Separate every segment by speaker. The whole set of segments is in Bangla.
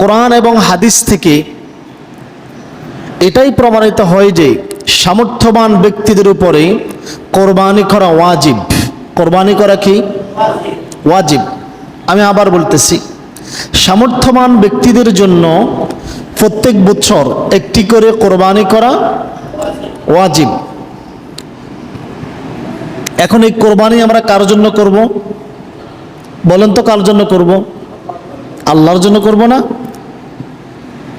Speaker 1: কোরআন এবং হাদিস থেকে এটাই প্রমাণিত হয় যে সামর্থ্যবান ব্যক্তিদের উপরে কোরবানি করা ওয়াজিব। কোরবানি করা কি? ওয়াজিব। আমি আবার বলতেছি, সামর্থ্যবান ব্যক্তিদের জন্য প্রত্যেক বছর একটি করে কোরবানি করা ওয়াজিব। এখন এই কোরবানি আমরা কার জন্য করব? বলেন তো কার জন্য করব? আল্লাহর জন্য করব না?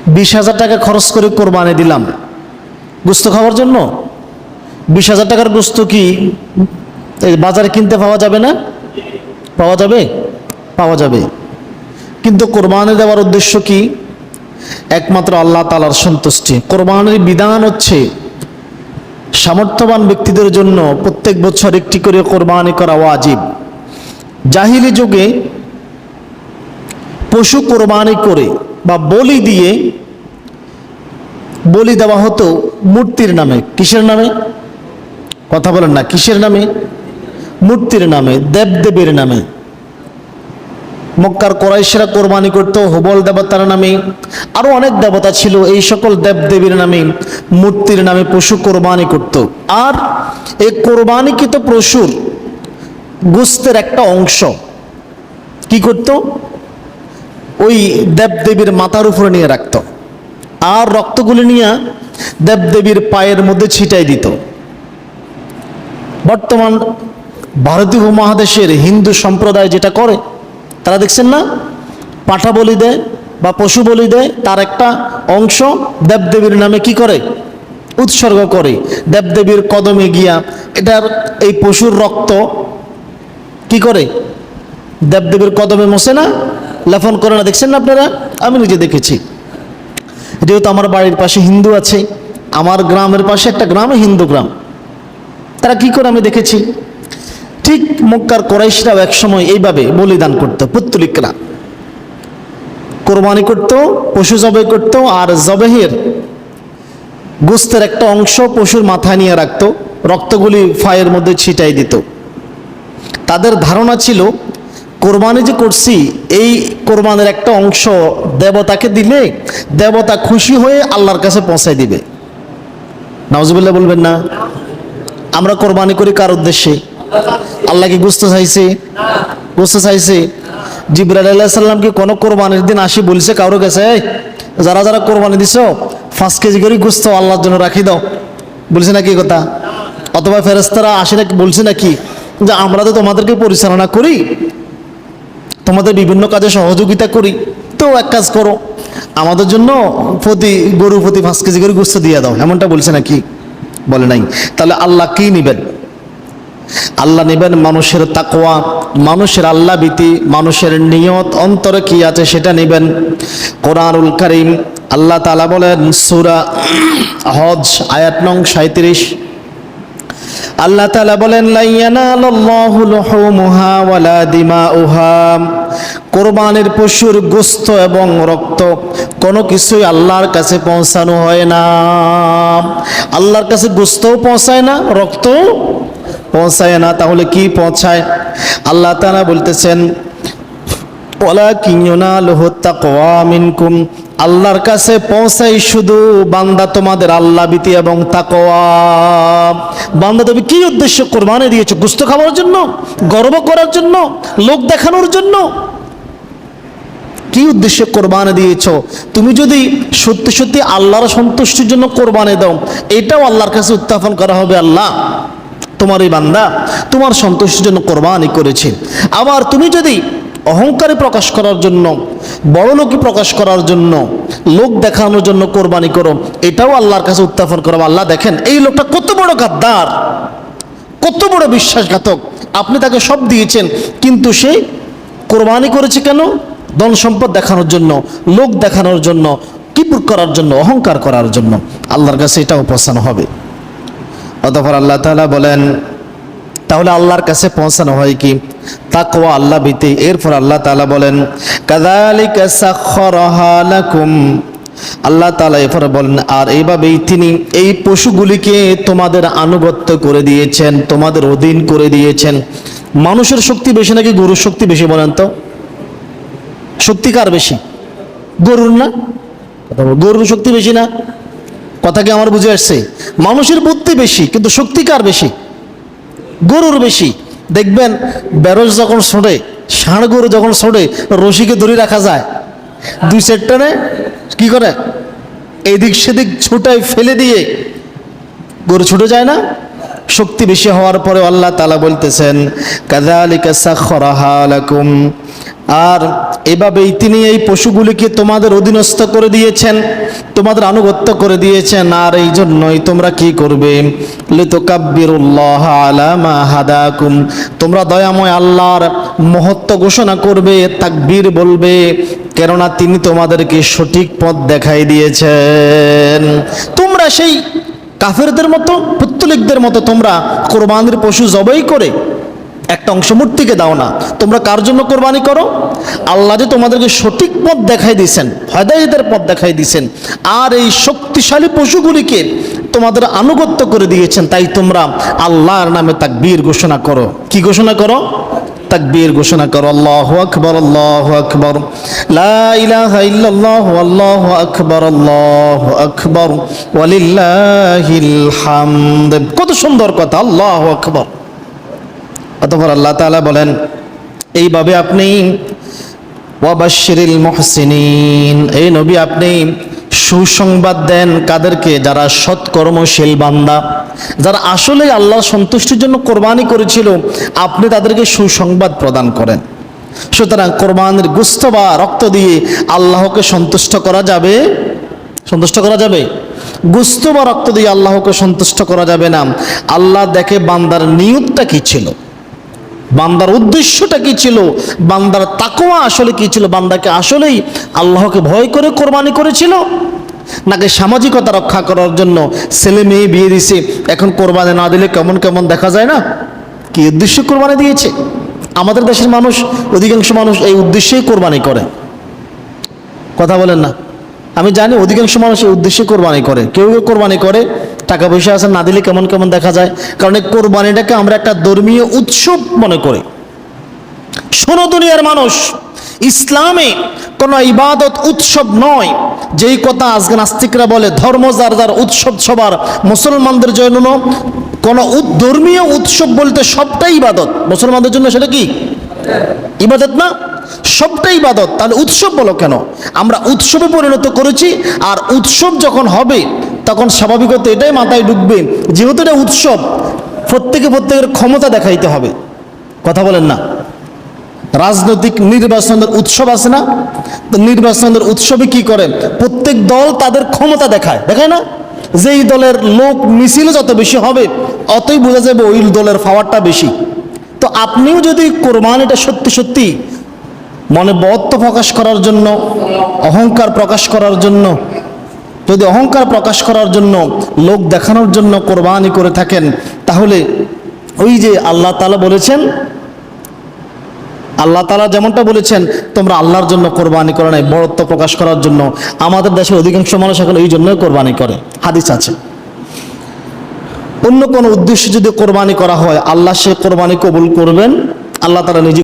Speaker 1: বিশ হাজার টাকা খরচ করে কোরবানি দিলাম। গুস্ত খাওয়ার জন্য? বিশ হাজার টাকার গুস্ত কি বাজারে কিনতে পাওয়া যাবে না? পাওয়া যাবে? পাওয়া যাবে। কিন্তু কোরবানি দেওয়ার উদ্দেশ্য কি? একমাত্র আল্লাহ তালার সন্তুষ্টি। কোরবানির বিধান হচ্ছে সামর্থ্যবান ব্যক্তিদের জন্য প্রত্যেক বছর একটি করে কোরবানি করা ওয়াজিব। জাহিলি যুগে পশু কোরবানি করে বা বলি দিয়ে বলি দেওয়া হতো মূর্তির নামে। কিসের নামে? কথা বলেন না, কিসের নামে? মূর্তির নামে, দেবদেবীর নামে। মক্কার কোরাইশরা কোরবানি করত, হবল দেবতার নামে। আরও অনেক দেবতা ছিল, এই সকল দেবদেবীর নামে মূর্তির নামে পশু কোরবানি করত। আর এই কোরবানিকৃত পশুর গোস্তের একটা অংশ কি করত? ওই দেবদেবীর মাথার উপরে নিয়ে রাখত। আর রক্তগুলি নিয়ে দেবদেবীর পায়ের মধ্যে ছিটাই দিত। বর্তমান ভারতীয় উপমহাদেশের হিন্দু সম্প্রদায় যেটা করে, তারা দেখছেন না? পাঠা বলি দেয় বা পশু বলি দেয়, তার একটা অংশ দেবদেবীর নামে কি করে? উৎসর্গ করে। দেবদেবীর কদমে গিয়া এটার এই পশুর রক্ত কি করে? দেবদেবীর কদমে মশে না? লেফন করে না, দেখছেন না আপনারা? আমি নিজে দেখেছি। যেহেতু আমার বাড়ির পাশে হিন্দু আছে, আমার গ্রামের পাশে একটা গ্রামে হিন্দু গ্রাম। তারা কি করে আমি দেখেছি? ঠিক মক্কার কোরাইশরাও একসময় এইভাবে বলিদান করতো, পুত্তলিকরা। কোরবানি করতো, পশু জবে করতো, আর জবেহের গোস্তের একটা অংশ পশুর মাথায় নিয়ে রাখতো, রক্তগুলি ফায়ের মধ্যে ছিটাই দিত। তাদের ধারণা ছিল কোরবানি যে করছি, এই কোরবানের একটা অংশ দেবতাকে দিলে দেবতা খুশি হয়ে আল্লাহর কাছে পৌঁছায় দিবে। নাওজুবিল্লাহ বলবেন না। আমরা কোরবানি করি কার উদ্দেশ্যে? আল্লাহ কি গুস্ত চাইছে? গুস্ত চাইছে? জিব্রাইল আলাইহিস সালাম কি কোনো কোরবানির দিন আসি বলছে কারও কাছে? যারা যারা কোরবানি দিছো, পাঁচ কেজি করে গুস্ত আল্লাহর জন্য রাখি দাও। বলছে নাকি কথা? অথবা ফেরেস্তারা আসে নাকি, বলছে নাকি? যে আমরা তো তোমাদেরকে পরিচালনা করি তোমাদের বিভিন্ন কাজে সহযোগিতা করি তো এক কাজ করো। আমাদের জন্য প্রতি গরু প্রতি পাঁচ কেজি করে গুস্ত দিয়ে দাও, এমনটা বলছে নাকি? বলে নাই। তাহলে আল্লাহ কি নিবেন? আল্লাহ নেবেন মানুষের তাকোয়া মানুষের আল্লাহ ভীতি মানুষের নিয়ত, অন্তরে কি আছে সেটা নেবেন। কোরআনুল করিম, আল্লাহ তালা বলেন, সুরা হজ আয়াত নং সাঁত্রিশ আল্লাহ তালা বলেন কোরবানের পশুর গোস্ত এবং রক্ত কোনো কিছুই আল্লাহর কাছে পৌঁছানো হয় না। আল্লাহর কাছে গোস্তও পৌঁছায় না রক্ত পৌঁছায় না। তাহলে কি পৌঁছায়? আল্লাহ তালা বলতেছেন ওলা কিনা লোহত্যা কোয়া মিনকুম। আল্লাহর কাছে পৌঁছাই শুধু বান্দা তোমাদের আল্লাহ বিতি এবং তাকোয়া বান্দা তুমি কি উদ্দেশ্য কোরবানি দিয়েছ? গুস্ত খাওয়ার জন্য? গর্ব করার জন্য? লোক দেখানোর জন্য? কি উদ্দেশ্যে কোরবানি দিয়েছ? তুমি যদি সত্যি সত্যি আল্লাহর সন্তুষ্টির জন্য কোরবানি দাও, এটাও আল্লাহর কাছে উত্থাপন করা হবে আল্লাহ। তোমার এই বান্দা তোমার সন্তুষ্টির জন্য কোরবানি করেছে। আবার তুমি যদি অহংকারী প্রকাশ করার জন্য বড় লোকই প্রকাশ করার জন্য, লোক দেখানোর জন্য কোরবানি করো, এটাও আল্লাহর কাছে উত্থাপন করো। আল্লাহ দেখেন, এই লোকটা কত বড় গাদ্দার, কত বড় বিশ্বাসঘাতক। আপনি তাকে সব দিয়েছেন, কিন্তু সে কোরবানি করেছে কেন? ধন সম্পদ দেখানোর জন্য, লোক দেখানোর জন্য, কিপুর করার জন্য, অহংকার করার জন্য। আল্লাহর কাছে এটাও পৌঁছানো হবে। অতঃপর আল্লাহ তাআলা বলেন, তাহলে আল্লাহর কাছে পৌঁছানো হয় কি? তাকওয়া আল্লাহ বিতে এরপর আল্লাহ তাআলা বলেন, কাযালিকা সাখখারাহা লাকুম। আল্লাহ তাআলা এরপর বলেন, আর এইভাবেই তিনি এই পশুগুলিকে তোমাদের আনুগত্য করে দিয়েছেন, তোমাদের অধীন করে দিয়েছেন। মানুষের শক্তি বেশি নাকি গরুর শক্তি বেশি বলেন তো? শক্তি কার বেশি? গরুর না? গরুর শক্তি বেশি না? কথা কি আমার বুঝে আসছে? মানুষের বুদ্ধি বেশি, কিন্তু শক্তি কার বেশি? গরুর বেশি। দেখবেন বেরোজ যখন ছোটে ষাঁড় গরু যখন ছোটে রশিকে ধরে রাখা যায়। দুই সেট টানে কি করে? এদিক সেদিক ছুটায় ফেলে দিয়ে গরু ছুটে যায় না। শক্তি বেশি হওয়ার পরে আল্লাহ তালা বলতেছেন কাদালিকা সাখরাহা লাকুম। আর এভাবেই তিনি এই পশুগুলিকে তোমাদের অধীনস্থ করে দিয়েছেন, তোমাদের আনুগত্য করে দিয়েছেন, আর এই জন্যই তোমরা কি করবে? তোমরা দয়াময় আল্লাহর মহত্ব ঘোষণা করবে, তাকবীর বলবে, কেননা তিনি তোমাদেরকে সঠিক পথ দেখাই দিয়েছেন। তোমরা সেই কাফেরদের মতো, পুত্তলিকদের মতো তোমরা কোরবানির পশু জবাই করে একটা অংশ মূর্তিকে দাও না। তোমরা কার জন্য কোরবানি করো? আল্লাহ যে তোমাদেরকে সঠিক পথ দেখাই দিয়েছেন হয়দাইদের পথ দেখাই দিয়েছেন, আর এই শক্তিশালী পশুগুলিকে তোমাদের আনুগত্য করে দিয়েছেন, তাই তোমরা আল্লাহর নামে তাকবীর ঘোষণা করো। কি ঘোষণা করো? তাকবীর ঘোষণা করো, আল্লাহ আকবর আল্লাহ আকবর। আল্লাহু আকবর আল্লাহু আকবর। ওয়ালিল্লাহিল হামদ। কত সুন্দর কথা, আল্লাহু আকবর। অতঃপর আল্লাহ তাআলা বলেন, এইভাবে আপনি ওয়াবাশশিরিল মুহসিনিন এই নবী, আপনি সুসংবাদ দেন কাদেরকে যারা সৎকর্মশীল বান্দা, যারা আসলে আল্লাহ সন্তুষ্টির জন্য কোরবানি করেছিল, আপনি তাদেরকে সুসংবাদ প্রদান করেন। সুতরাং কোরবানির গুস্ত বা রক্ত দিয়ে আল্লাহকে সন্তুষ্ট করা যাবে, সন্তুষ্ট করা যাবে? গুস্ত বা রক্ত দিয়ে আল্লাহকে সন্তুষ্ট করা যাবে না। আল্লাহ দেখে বান্দার নিয়তটা কি ছিল? বান্দার উদ্দেশ্যটা কি ছিল? বান্দার তাকোয়া আসলে কি ছিল? বান্দাকে আসলেই আল্লাহকে ভয় করে কোরবানি করেছিল? নাকি সামাজিকতা রক্ষা করার জন্য ছেলে মেয়ে বিয়ে দিছে? এখন কোরবানি না দিলে কেমন কেমন দেখা যায় না? কি উদ্দেশ্যে কোরবানি দিয়েছে? আমাদের দেশের মানুষ, অধিকাংশ মানুষ এই উদ্দেশ্যেই কোরবানি করে। কথা বলেন না। আমি জানি অধিকাংশ মানুষ এই উদ্দেশ্যে কোরবানি করে। কেউ কেউ কোরবানি করে। টাকা পয়সা আছে, না দিলে কেমন কেমন দেখা যায়? কারণ এই কোরবানিটাকে আমরা একটা ধর্মীয় উৎসব মনে করি। শোনো দুনিয়ার মানুষ, ইসলামে কোনো ইবাদত উৎসব নয়। যেই কথা আজকে নাস্তিকরা বলে, ধর্ম যার যার উৎসব সবার, মুসলমানদের জন্য কোনো ধর্মীয় উৎসব বলতে সবটাই ইবাদত। মুসলমানদের জন্য সেটা কি? ইবাদত না? সবটাই ইবাদত। তাহলে উৎসব বলো কেন? আমরা উৎসবে পরিণত করেছি, আর উৎসব যখন হবে তখন স্বাভাবিকত এটাই মাথায় ঢুকবে, যেহেতু এটা উৎসব, প্রত্যেকে প্রত্যেকের ক্ষমতা দেখাইতে হবে। কথা বলেন না। রাজনৈতিক নির্বাচনের উৎসব আছে না? তো নির্বাচনের উৎসবে কি করে? প্রত্যেক দল তাদের ক্ষমতা দেখায়। দেখায় না? যেই দলের লোক মিছিল যত বেশি হবে, অতই বোঝা যাবে ওই দলের পাওয়ারটা বেশি। তো আপনিও যদি কোরবান এটা সত্যি সত্যি মনে বত্ত প্রকাশ করার জন্য, অহংকার প্রকাশ করার জন্য যদি অহংকার প্রকাশ করার জন্য, লোক দেখানোর জন্য কোরবানি করে থাকেন, তাহলে ওই যে আল্লাহ তালা বলেছেন, আল্লাহ তালা যেমনটা বলেছেন, তোমরা আল্লাহর জন্য কোরবানি করে নাই, বড়ত্ব প্রকাশ করার জন্য। আমাদের দেশের অধিকাংশ মানুষ এখন এই জন্যই কোরবানি করে। হাদিস আছে। অন্য কোনো উদ্দেশ্যে যদি কোরবানি করা হয়, আল্লাহ সে কোরবানি কবুল করবেন, আল্লাহ তালা নিজে